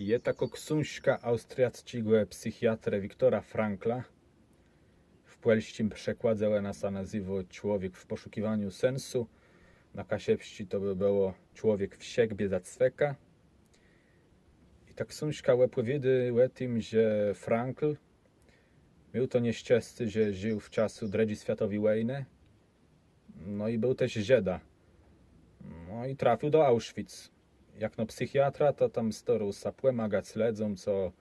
Je tako książka austriackiego psychiatra Wiktora Frankla. W polskim przekładzie nas nazywa Człowiek w poszukiwaniu sensu. Na kasiepści to by było Człowiek w siekbie za cweka. I ta książka opowiada o tym, że Frankl miał to nieszczęście, że żył w czasu II światowej wojny. No i był też Żyda. No i trafił do Auschwitz. Jak no psychiatra, to tam starał sa pomagać śledzom, co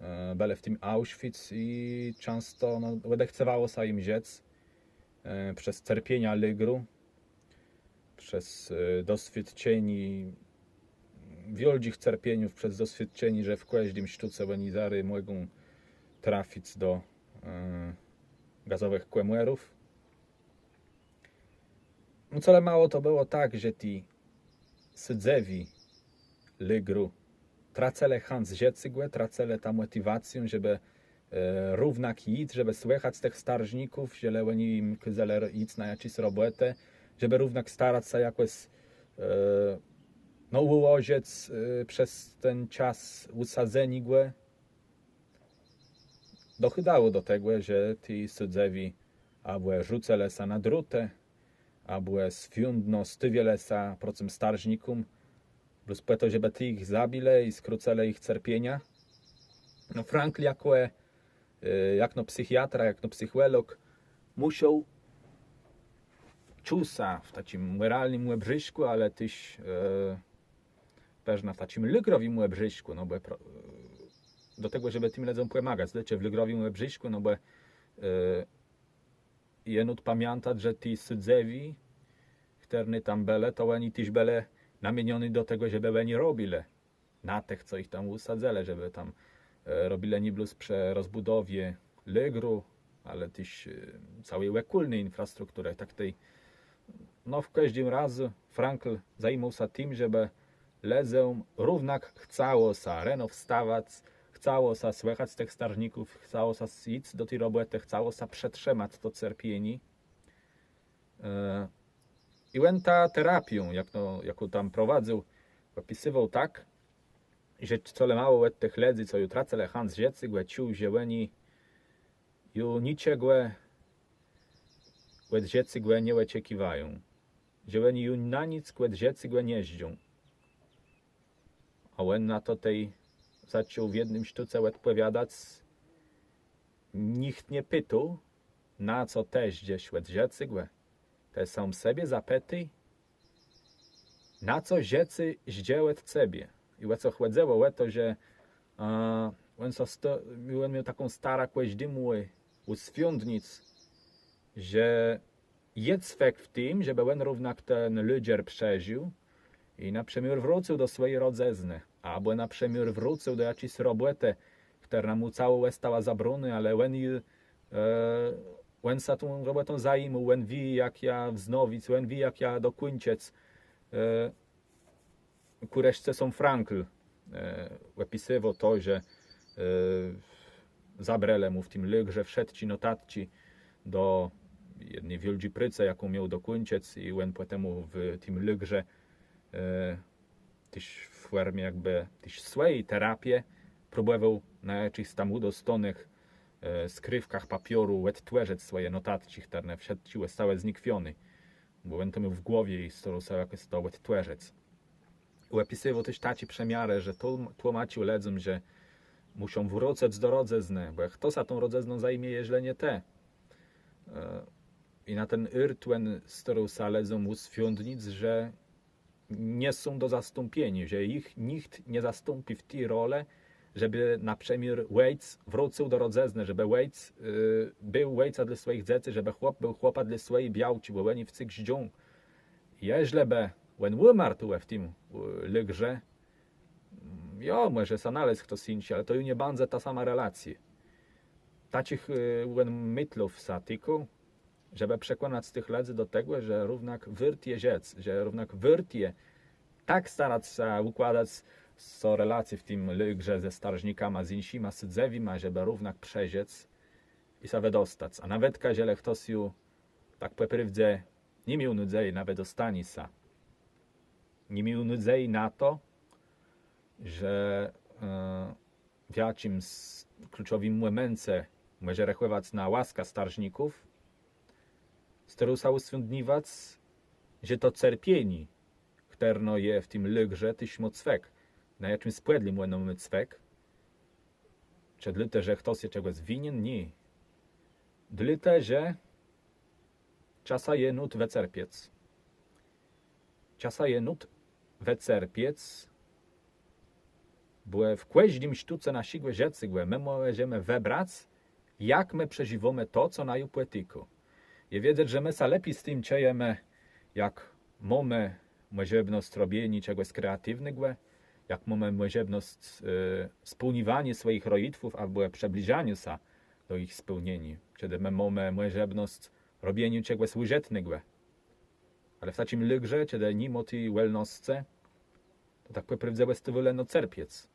e, byli w tym Auschwitz i często no, odechcewało sa im rzec e, przez cierpienia lygru, przez e, doświadczeni wielkich cierpieniów, przez doświadczeni, że w każdym sztuce oni zary mogą trafić do gazowych kłemierów. No co mało to było tak, że ci sydzewi lygru tracele hans ziecygłe, tracele ta motywację, żeby e, równak iść, żeby słychać tych starżników, że oni im kazali iść na robotę, żeby równak starać się jakoś e, no ułożyć e, przez ten czas usadzeni głe. Dochydało do tego, że ci sydzewi albo rzucele sa na drutę, albo sfiundno stywiele sa procem starżnikum, plus po to, żeby ty ich zabile i skrócele ich cierpienia. No Frankl jako, e, jak no psychiatra, jak no psycholog musiał czusa w takim moralnym łebrzyszku, ale też e, pewna w takim lygrowym łebrzyszku, no bo e, do tego, żeby tym ludziom pomagać, znaczy w lygrowym łebrzyszku, no bo e, jenut pamiętać, że ci sydzewi, którzy tam byli, to oni też byli namieniony do tego, żeby oni robili na tych, co ich tam usadzili, żeby tam e, robili nie plus przy rozbudowie Lygru, ale też całej łekulnej infrastruktury, tak tej no w każdym razie Frankl zajmował się tym, żeby lezę równak chciało sa rano wstawać, chciało sa słychać tych starników, chciało sa iść do tej roboty, chciało sa przetrzymać to cierpienie. E, I on ta terapię, jak no, jaką tam prowadził, opisywał tak, że co mało od tych ledzy, co ju tracele Hans Rzecy, głe ciu zieleni, ju niczego łed rzecy głe nie oczekiwają. Zieleni ju na nic łed rzecy nie jeździą. A on na to tej zaczął w jednym sztuce odpowiadać, nikt nie pytał, na co też gdzieś rzecy głe. Te są sobie zapety, na co rzecy zdziełet sobie. I co chłodzeło, o to, że a, on miał taką stara kłeś dymu u świątnic, że jest fakt w tym, żeby on równak ten ludzier przeżył i na przemiar wrócił do swojej rodzezny, albo na przemiar wrócił do jakiejś roboty, która mu całą stała zabrony, ale on, e, on sa tą robotą zajmł, on wie jak ja wznowić, on wie jak ja dokończyć. E, kureszce są Frankl e, to, że e, zabrele mu w tym lygrze wszedł ci notatci do jednej wielkiej pryce, jaką miał dokończyć i on potem w tym lygrze e, też w formie jakby też swojej terapii próbował na jakichś tam udostonych e, skrywkach papieru odtwarzać swoje notatki, które wszedł stałe znikwione, bo to miał w głowie i się jakoś to odtwarzać opisywał też taci przemiarę, że tłum- tłumaczył ledzom, że muszą wrócić do rodzezny, bo jak kto za tą rodzezną zajmie, jeśli nie te. E, I na ten irtuen starał się ledzom uświadomić, że nie są do zastąpienia, że ich nikt nie zastąpi w tej role, żeby na przemiar Waits wrócił do rodzezny, żeby Waits y, był Waitsa dla swoich dzieci, żeby chłop był chłopa dla swojej białci, bo oni w cych żdzią. Jeśli by when umarł tu w tym y, lygrze, mm, jo, może sanalec kto sinci, ale to ju nie będzie ta sama relacja. Tacich when mytlów satyku, żeby przekonać tych ledzy do tego, że równak wyrtie rzec, że równak wyrtie tak starać się układać so relacje w tym lygrze ze starżnikama, z insima sydzewima, żeby równak przeziec i się wydostać. A nawet kaziele ktoś ju tak poprywdzie nie miał nudzej, nawet dostanie sa nie nudzei na to, że e, w jakim z kluczowym momencie może rechować na łaska starżników, sterusa uswędniwać, że to cerpieni, którno je w tym lygrze tyśmy cwek, na jakim spłedli młenom cwek, czy że ktoś się czegoś winien? Nie. Dlite, że czasa je nut wecerpiec. Czasa je nut wecerpiec, bo w kłeźdim sztuce na sigłe rzecygłe my możemy webrać, jak my przeżywamy to, co na poetyku. Je wiedzieć, że my sa lepiej z tym czejemy, jak mamy możliwość robienia czegoś kreatywnego, jak mamy możliwość e, spełniwania swoich rojitwów albo przybliżania się do ich spełnienia. Kiedy my mamy możliwość robienia czegoś użytnego. Ale w takim lygrze, kiedy nie ma tej wellnessce, to tak poprawdzało jest to woleno cerpiec.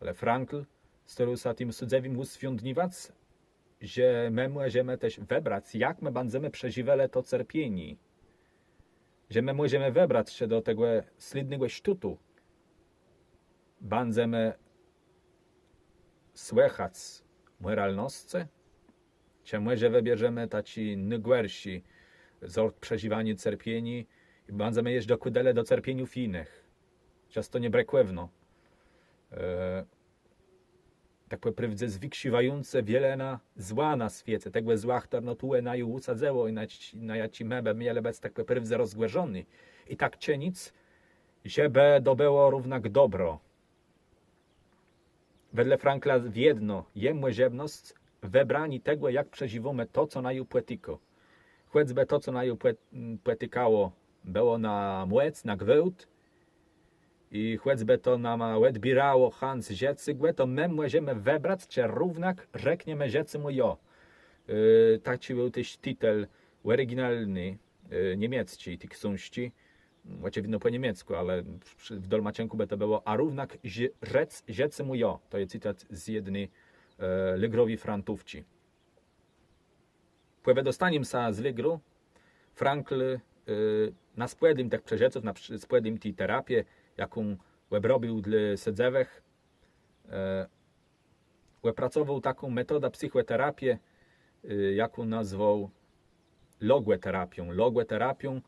Ale Frankl starał się tym sudzewim uswiądniwać, że my możemy też wybrać, jak my będziemy przeżywali to cierpienie. Że my możemy wybrać się do tego slidnego sztutu. Będziemy słychać moralności, czy może wybierzemy taki najgorszy sort przeżywania cierpieni i będziemy jeść do kudele do cierpieniów innych. Często nie brakłewno. E, tak poprawdze zwiksiwające wiele na zła na świecie, tego zła, które no tu na ju usadzeło i na, na jaci mebe miele bez tak poprawdze rozgłężony. I tak czynić, żeby dobyło równak dobro. Wedle Frankla w jedno, jemu ziemność, wybrani tego, jak przeżywamy to, co na ju poetyko. Choćby to, co na ju poe- poetykało, było na młec, na gwałt, i choćby to nam odbierało Hans Ziecygłe, to my możemy wybrać, czy równak rzekniemy Ziecymu jo. Yy, taki był też tytuł oryginalny, yy, niemiecki, tych książki. Oczywiście po niemiecku, ale w Dolmacienku by to było, a równak rzec Ziecymu jo. To jest cytat z jednej e, Lygrowi Frantówci. Po wydostaniem sa z Lygru, Frankl y, na spłedim tych przeżeców, na spłedim tej terapię, jaką robił dla sedzewech, e, wypracował taką metodę psychoterapię, y, jaką nazwał. Logoterapią, e,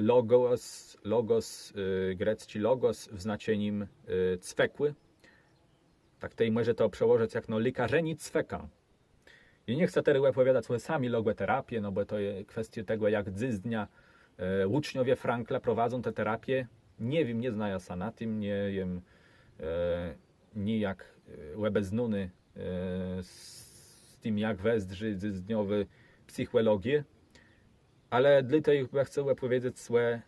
logos, logos y, grecki logos w znaczeniem y, cwekły. Tak tej może to przełożyć jak no likarzeni cweka. I nie chcę teraz opowiadać sobie sami logoterapię, no bo to jest kwestia tego, jak dnia e, uczniowie Frankla prowadzą tę terapię. Nie wiem, nie znają się na tym, nie wiem, e, nie jak e, e, z tym, jak wesdrzy dniowy psychologię, ale dla tej chyba chcę opowiedzieć swoje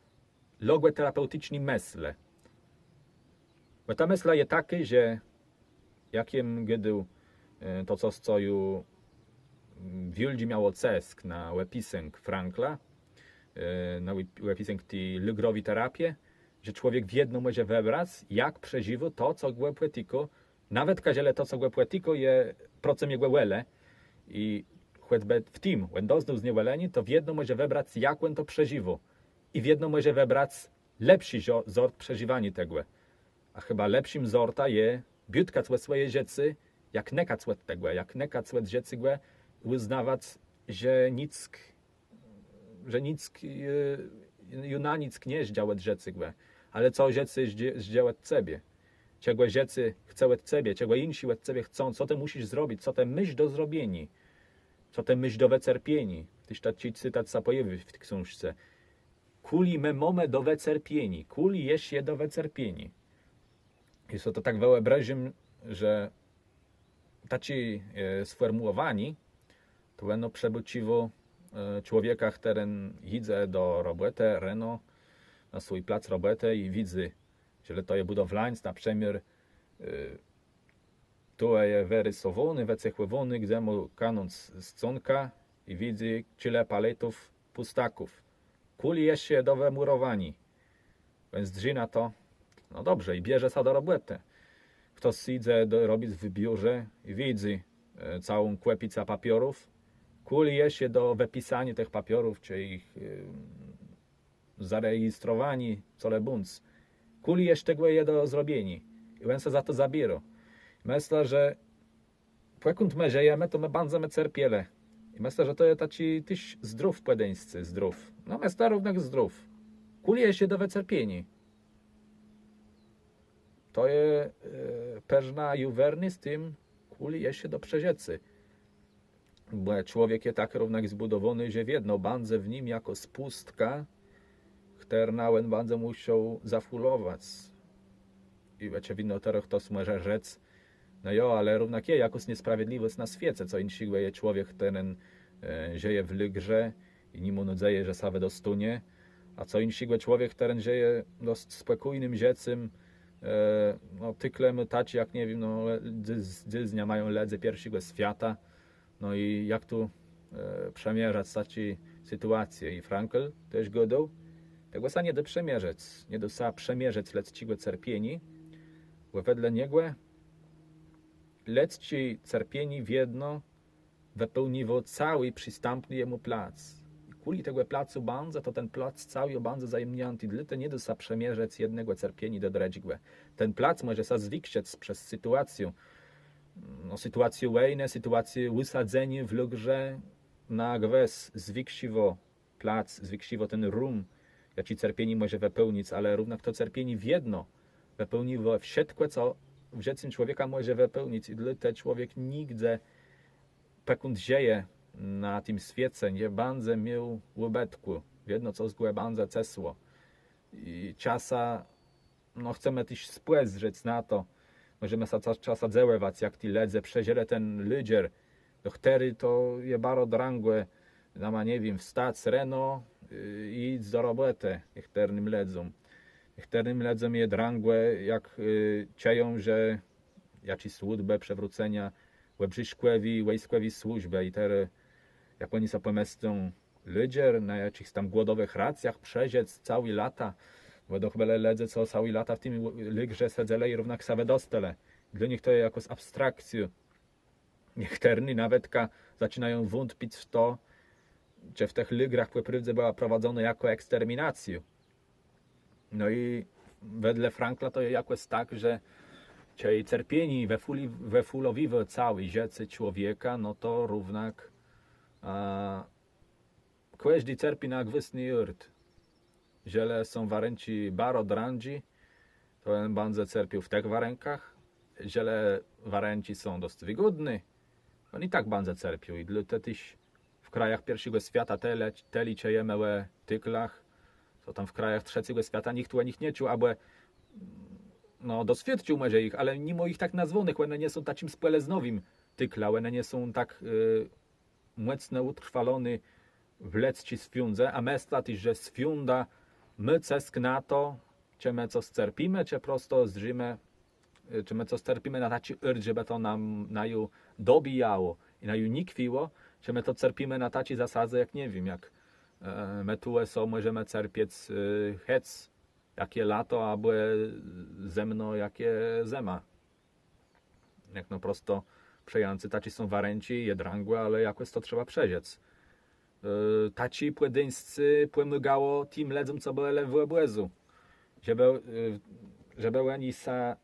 logoterapeutyczne mesle. Bo ta mesla jest takie, że jakiem gdył e, to, co stoju w Juldzie miało cesk na wepisęk Frankla, e, na wepisęk tej lygrowi terapię, że człowiek w jedno może wybrać, jak przeżywa to, co głę poetiko, nawet kaziele to, co głę poetiko je procem jego wele i choćby w tym, when doznał zniewoleni, to w jedno może wybrać, jak on to przeżywa i w jedno może wybrać lepszy zort przeżywania tego. A chyba lepszym zorta je biutka cłe swoje rzeczy, jak neka cłe tego, jak neka cłe rzeczy uznawać, że nic, że nic, ju na nic nie zdziałać rzeczy głę, ale co rzeczy zdziałać sobie. Czego rzeczy chce od ciebie, czego inni od ciebie chcą, co ty musisz zrobić, co te myśl do zrobieni, co te myśl do wecierpieni. Tyś taki cytat sa pojawił w tej książce. Kuli me mome do wecierpieni, kuli jeś je do wecierpieni. Jest to tak wyobraźem, że taci e, sformułowani to będą przeciwo e, człowieka, który idzie do roboty rano na swój plac roboty i widzi, że to jest budowlaniec na przemiar e, tu jest wyrysowany, wycechowany, gdzie mu kanąc z conka i widzi tyle paletów pustaków. Kuli jeszcze do wymurowani. Więc drzyna to, no dobrze, i bierze się do roboty. Ktoś idzie do, robić w biurze i widzi e, całą kłepicę papierów. Kuli jeszcze do wypisania tych papierów, czy ich e, zarejestrowani, co lebunc. Kuli jeszcze tego je do zrobieni. I on się za to zabiera. Myślę, że płekąd my żyjemy, to my bandzemy cerpiele. I myślę, że to jest taki tyś zdrów pojedyńscy, zdrów. No myślę równych zdrów. Kulije się do wycerpieni. To jest e, pewna juwerny z tym, kulije się do przeziecy. Bo człowiek jest tak równak zbudowany, że w jedno bandze w nim jako spustka, którą bandze musiał zafulować. I wiecie, w innoterach to może rzec, no jo, ale równak je jakoś niesprawiedliwość na świecie, co insiłuje je człowiek, ten e, w lygrze i nim nudzeje, że same dostunie, a co insiłuje człowiek, ten żyje dość spokojnym dziecem, e, no tyklemy taci, jak nie wiem, no dzyznia mają ledze pierwszego świata, no i jak tu e, przemierzać taci sytuację i Frankl też godał, tego sa nie do przemierzeć, nie do sa przemierzeć lecciego cerpieni, bo wedle niego lecci cerpieni w jedno wypełniło cały przystępny jemu plac. Kuli tego placu banza, to ten plac cały banza zajemnięty, dla nie do sa przemierzeć jednego cerpieni do dredźgłe. Ten plac może sa zwiksieć przez sytuację, no, sytuację wejne, sytuację wysadzenie w lugrze na gwes zwiksiwo plac, zwiksiwo ten rum, jaki cerpieni może wypełnić, ale równak to cerpieni w jedno wypełniło wszystko, co w człowieka może wypełnić. I ten człowiek nigdy pekund dzieje na tym świecie, nie banze miał łebetku. Jedno, co z banze cesło. I czasa, no chcemy też spłezrzeć na to, możemy sa czasa dzeływać, jak ti ledze przeziele ten lydzier, do wtedy to je baro drangłe, nama nie wiem, wstać reno y, i idź do roboty, ich ternym ledzą. Ich ternym ledzą je drangłe, jak y, cieją, że jaci służbę przewrócenia, łebrzyszkłewi, łejskłewi służbę i teraz, jak oni sobie pomestą lydzier na jakichś tam głodowych racjach przeziec cały lata, Według mnie ledze co cały lata w tym lygrze sedzele i równak same dostele. Dla nich to jest jako z abstrakcją. Niekterni nawetka zaczynają wątpić w to, że w tych lygrach płyprywdze była prowadzona jako eksterminację. No i wedle Frankla to jest tak, że ci cerpieni we, fuli, we fulowiwe całej rzece człowieka, no to równak a, każdy cerpi na gwystny jurt ziele są warenci baro drandzi, to ten bandze cerpił w tych warenkach. Ziele warenci są dość wygodne. On i tak bandze cerpił. I dla tyś w krajach pierwszego świata te, te liczejemy tyklach, to tam w krajach trzeciego świata nikt u nich nie czuł, aby no, doświadczył może ich, ale mimo ich tak nazwanych, one nie są takim speleznowym tykla, one nie są tak y, mocno utrwalony w lecci sfiundze, a mesta też, że sfiunda my cesk na to, czy my co sterpimy, czy prosto zżymy, czy my co sterpimy na taci yrd, żeby to nam na ju dobijało i na ju nikwiło, czy my to cerpimy na taci zasadze, jak nie wiem, jak e, my tu są, możemy cerpieć e, hec, jakie lato, albo ze mną, jakie zema. Jak no prosto przejący taci są warenci, jedrangłe, ale jakoś to trzeba przeziec. E, taci pojedyńscy płemygało tym ledzom, co były w obłezu. Żeby, żeby oni sa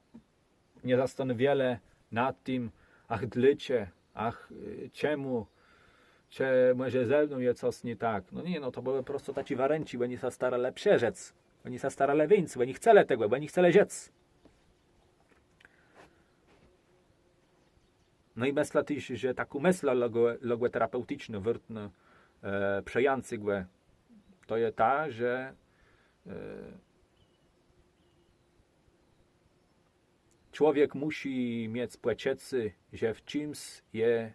nie zastanawiali nad tym, ach dlycie, ach e, czy może ze mną jest coś nie tak. No nie, no to były po prostu taci warenci, bo oni sa starali przerzec, bo oni sa starali więc, bo oni chceli tego, bo oni chceli rzec. No i myślę też, że taką myślę logoterapeutyczną, wyrtną, e, przejącygłe, to jest ta, że e, człowiek musi mieć płeciecy, że w czymś jest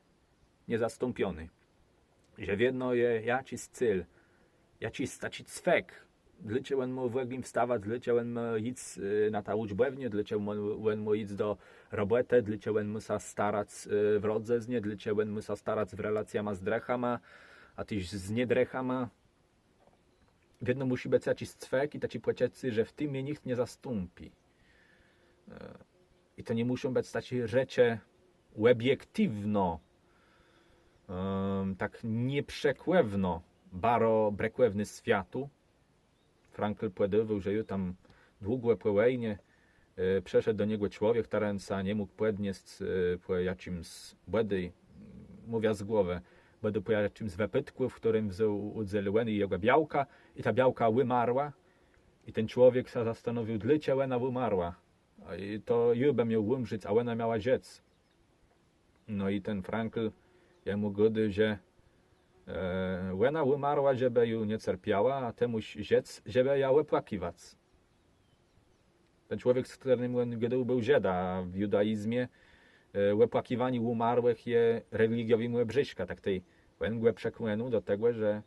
niezastąpiony. Że w jedno jest jakiś cel, jakiś taki cwek, dlaczego mu w wstawać, mu iść e, na ta uczbownię, dlaczego mu iść do roboty, dlaczego on musi starać e, w rodzeznie, dlaczego on musi starać w relacjach z drechama, a tyś z niedrechama. Jedno musi być jakiś cwek i taci płaciacy, że w tym mnie nikt nie zastąpi. E, I to nie muszą być takie rzeczy obiektywno, tak nieprzekłewno, baro brekłewny światu. Frankl płedywał, że ju tam długo płełejnie e, przeszedł do niego człowiek, tarenca nie mógł podnieść e, po jakimś błedy, mówię z głowy, będę po jakimś wypytku, w którym wziął udzielił i jego białka i ta białka wymarła i ten człowiek się zastanowił, dlaczego Łena wymarła. I to Juba miał umrzeć, a Łena miała dziec. No i ten Frankl jemu gody, że e, Łena wymarła, żeby ją nie cierpiała, a temuś dziec, żeby ją płakiwać. Ten człowiek, z którym gadał, był Żyda, a w judaizmie łepłakiwani umarłych je religiowym łebrzyśka. Tak tej Łen głę przekłęnu do tego, że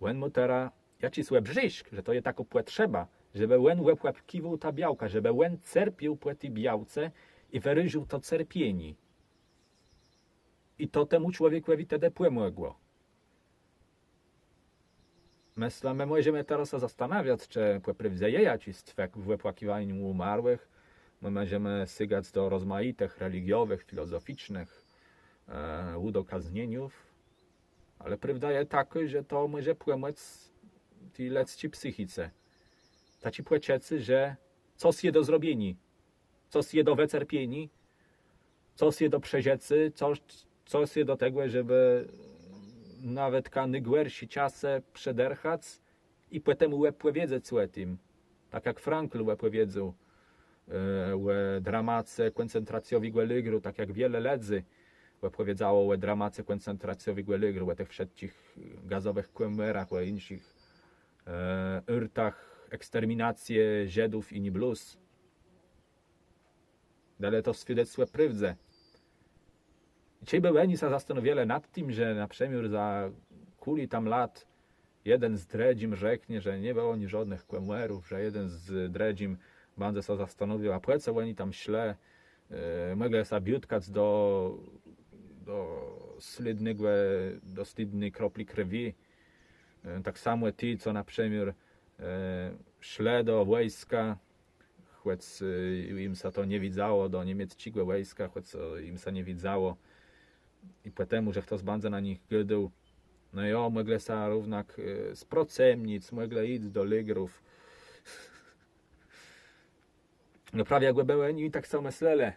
Łen mu teraz jakiś łebrzyśk, że to je tako potrzeba, żeby Łen łepłakiwał ta białka, żeby Łen cerpił tej białce i wyraził to cierpienie. I to temu człowiekowi wtedy pomogło. Myślę, my możemy teraz zastanawiać, czy poprawdzaje jakiś twek w wypłakiwaniu umarłych. My możemy sygać do rozmaitych religiowych, filozoficznych e, udokaznieniów, ale prawda jest taka, że to może pomóc tej lecci psychice. Taci płeciecy, że coś je do zrobieni, coś je do wycerpieni, coś je do przeziecy, coś, je do tego, żeby nawet kany gwersi ciasę przederchać i potem o tym. Tak jak Frankl łeb wiedział e, dramace koncentracjowi Gwelygru, tak jak wiele ledzy łeb wiedzało o dramace koncentracjowi Gwelygru, o tych wszystkich gazowych kłęberach, o innych e, yrtach, eksterminację Żydów i Niblus. Ale to świadectwo prawdze. Dzisiaj byłem się nad tym, że na przemiór za kuli tam lat jeden z dredzim rzeknie, że nie było ni żadnych kłemerów, że jeden z dredzim bardzo się zastanowił, a płece oni tam śle, e, sobie biutkać do, do slidnego, do slidnej kropli krwi. E, tak samo ci, co na przemiór e, szle do wojska, choć e, im się to nie widzało, do niemieckiego wojska, choć e, im się nie widzało, i potem, że ktoś będzie na nich gydał, no jo, mogle sa równak e, z procemnic, mogle iść do ligrów. No prawie jakby były oni tak samo myśleli.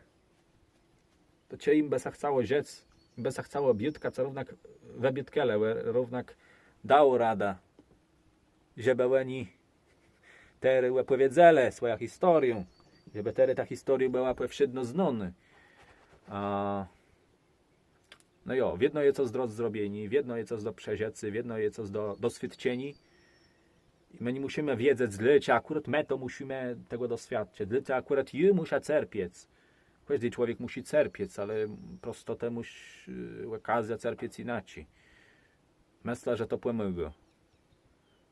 To cię im się chciało rzec, im się chciało biutka, co równak we bietkele, równak dało rada, żeby oni tery opowiedzele swoją historię, żeby tery ta historia była powszedno znany. A no jo, w jedno je co z drodz zrobieni, w jedno je co do przeziecy, w jedno je co z do doświadczeni. I my nie musimy wiedzieć, dlaczego akurat my to musimy tego doświadczyć, dlaczego akurat je muszę cierpieć. Każdy człowiek musi cierpieć, ale prosto temu musi okazja cierpieć inaczej. Myślę, że to pomogło.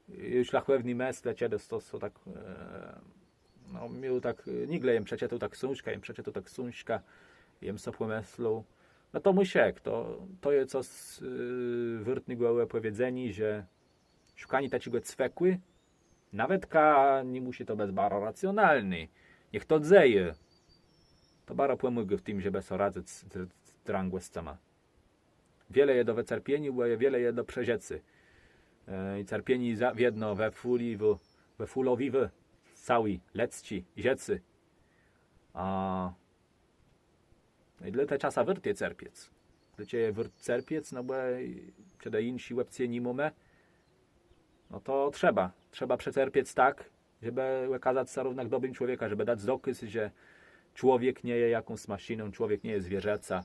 I szlachowni myślę, kiedy to, to tak, e, no miał tak, nigle jem przeczytał tak książka, jem przeczytał tak książka, jem sobie pomyślał, no to to, to jest co z yy, wyrtnego powiedzeni, że szukanie takiego cwekły, nawet ka nie musi to być bardzo racjonalny. Niech to dzeje. To bardzo pomogę w tym, żeby sobie radzić z, z, z drangłescama. Wiele je do wycerpieni, bo je wiele je do przeziecy. Yy, I cerpieni w jedno we fuli, we fulowi, w cały, lecci, ziecy. A i dla te czasa wyrtie cerpiec. Dla ciebie wyrt cerpiec, no bo kiedy insi łebcie nie mamy, no to trzeba. Trzeba przecerpiec tak, żeby okazać się równak dobrym człowieka, żeby dać dokaz, że człowiek nie jest jakąś maszyną, człowiek nie jest zwierzeca,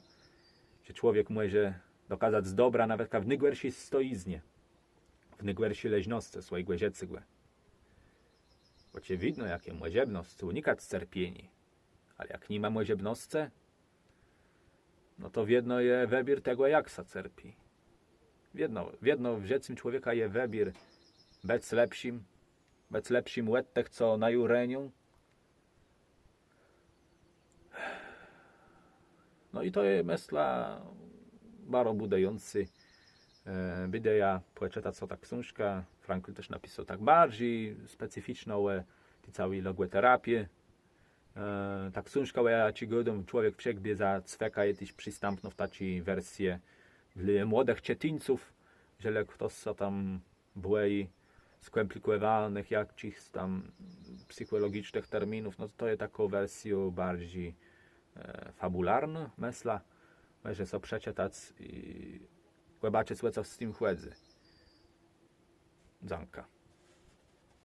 że człowiek może dokazać z dobra nawet w nygwersi stoiznie, w nygwersi leźnosce swojej głeziecygle. Bo cię widno, jakie młodziebnost, unikać cerpieni. Ale jak nie ma młodziebnosce, no to w jedno je webir tego jak sa cerpi. W jedno, w jedno w rzecim człowieka je webir bec lepszym, bec lepszym łettech, co na jureniu. No i to jest myśla bardzo budujący. E, Będę ja poczytać co tak książka. Frankl też napisał tak bardziej specyficzną e, całej logoterapię. E, ta książka, ja ci godom człowiek przekbie za cweka jakiś przystępną w takiej wersji dla młodych cietińców, że ktoś tam błei skomplikowanych jakichś tam psychologicznych terminów, no to jest taką wersję bardziej e, fabularną, myślę, że są przeczytać i zobaczyć, co z tym chodzi. Dzanka.